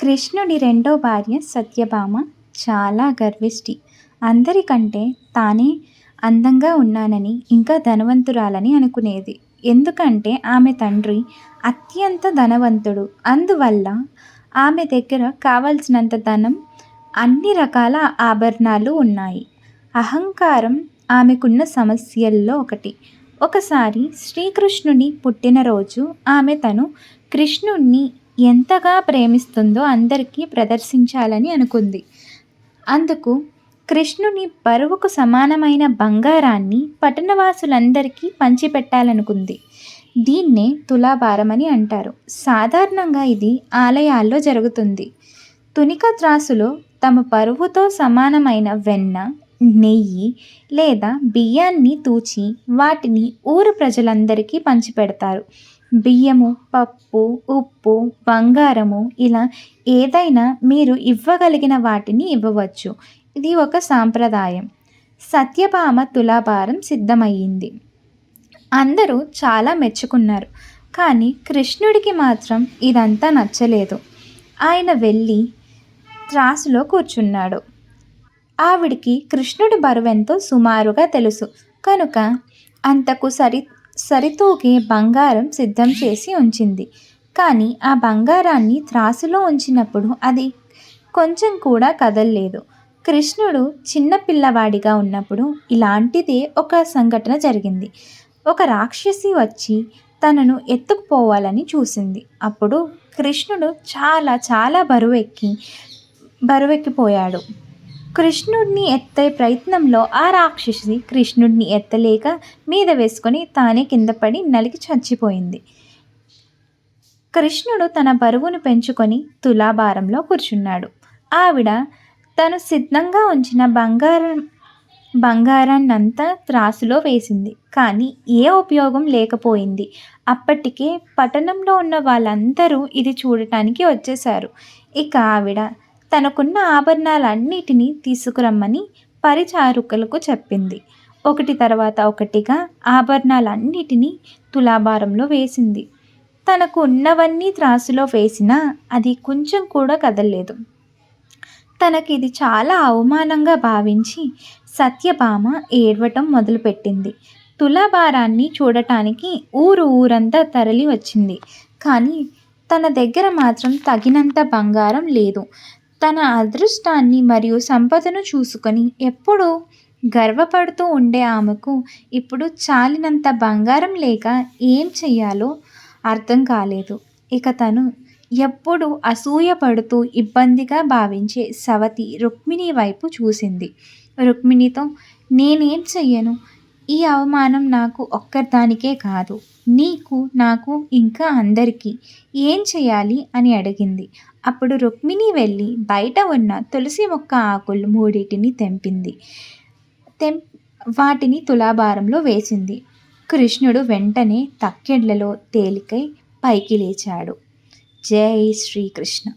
కృష్ణుడి రెండో భార్య సత్యభామ చాలా గర్విష్టి. అందరికంటే తానే అందంగా ఉన్నానని ఇంకా ధనవంతురాలని అనుకునేది. ఎందుకంటే ఆమె తండ్రి అత్యంత ధనవంతుడు. అందువల్ల ఆమె దగ్గర కావలసినంత ధనం అన్ని రకాల ఆభరణాలు ఉన్నాయి. అహంకారం ఆమెకున్న సమస్యల్లో ఒకటి. ఒకసారి శ్రీకృష్ణుని పుట్టినరోజు ఆమె తను కృష్ణుణ్ణి ఎంతగా ప్రేమిస్తుందో అందరికీ ప్రదర్శించాలని అనుకుంది. అందుకు కృష్ణుని బరువుకు సమానమైన బంగారాన్ని పట్టణవాసులందరికీ పంచిపెట్టాలనుకుంది. దీన్నే తులాభారమని అంటారు. సాధారణంగా ఇది ఆలయాల్లో జరుగుతుంది. తునిక త్రాసులో తమ పరువుతో సమానమైన వెన్న నెయ్యి లేదా బియ్యాన్ని తూచి వాటిని ఊరు ప్రజలందరికీ పంచిపెడతారు. బియ్యము పప్పు ఉప్పు బంగారము ఇలా ఏదైనా మీరు ఇవ్వగలిగిన వాటిని ఇవ్వవచ్చు. ఇది ఒక సాంప్రదాయం. సత్యభామ తులాభారం సిద్ధమయ్యింది. అందరూ చాలా మెచ్చుకున్నారు. కానీ కృష్ణుడికి మాత్రం ఇదంతా నచ్చలేదు. ఆయన వెళ్ళి త్రాసులో కూర్చున్నాడు. ఆవిడికి కృష్ణుడి బరువెంతో సుమారుగా తెలుసు. కనుక అంతకు సరి సరితూగే బంగారం సిద్ధం చేసి ఉంచింది. కానీ ఆ బంగారాన్ని త్రాసులో ఉంచినప్పుడు అది కొంచెం కూడా కదల్లేదు. కృష్ణుడు చిన్న పిల్లవాడిగా ఉన్నప్పుడు ఇలాంటిదే ఒక సంఘటన జరిగింది. ఒక రాక్షసి వచ్చి తనను ఎత్తుకుపోవాలని చూసింది. అప్పుడు కృష్ణుడు చాలా చాలా బరువెక్కి బరువెక్కిపోయాడు. కృష్ణుడిని ఎత్తే ప్రయత్నంలో ఆ రాక్షసి కృష్ణుడిని ఎత్తలేక మీద వేసుకొని తానే కింద పడి నలికి చచ్చిపోయింది. కృష్ణుడు తన బరువును పెంచుకొని తులాభారంలో కూర్చున్నాడు. ఆవిడ తను సిద్ధంగా ఉంచిన బంగారం బంగారాన్నంతా త్రాసులో వేసింది. కానీ ఏ ఉపయోగం లేకపోయింది. అప్పటికే పట్టణంలో ఉన్న వాళ్ళందరూ ఇది చూడటానికి వచ్చేశారు. ఇక ఆవిడ తనకున్న ఆభరణాలన్నిటినీ తీసుకురమ్మని పరిచారుకులకు చెప్పింది. ఒకటి తర్వాత ఒకటిగా ఆభరణాలన్నిటినీ తులాభారంలో వేసింది. తనకు ఉన్నవన్నీ త్రాసులో వేసినా అది కొంచెం కూడా కదలలేదు. తనకి ఇది చాలా అవమానంగా భావించి సత్యభామ ఏడవటం మొదలుపెట్టింది. తులాభారాన్ని చూడటానికి ఊరు ఊరంతా తరలి వచ్చింది కానీ తన దగ్గర మాత్రం తగినంత బంగారం లేదు. తన అదృష్టాన్ని మరియు సంపదను చూసుకొని ఎప్పుడూ గర్వపడుతూ ఉండే ఆమెకు ఇప్పుడు చాలినంత బంగారం లేక ఏం చెయ్యాలో అర్థం కాలేదు. ఇక తను ఎప్పుడు అసూయపడుతూ ఇబ్బందిగా భావించే సవతి రుక్మిణి వైపు చూసింది. రుక్మిణితో నేనేం చెయ్యను? ఈ అవమానం నాకు ఒక్కదానికే కాదు. నీకు నాకు ఇంకా అందరికీ ఏం చేయాలి అని అడిగింది. అప్పుడు రుక్మిణి వెళ్ళి బయట ఉన్న తులసి మొక్క ఆకులు మూడింటిని తెంపింది. తెం వాటిని తులాభారంలో వేసింది. కృష్ణుడు వెంటనే తక్కెడ్లలో తేలికై పైకి లేచాడు. జై శ్రీకృష్ణ.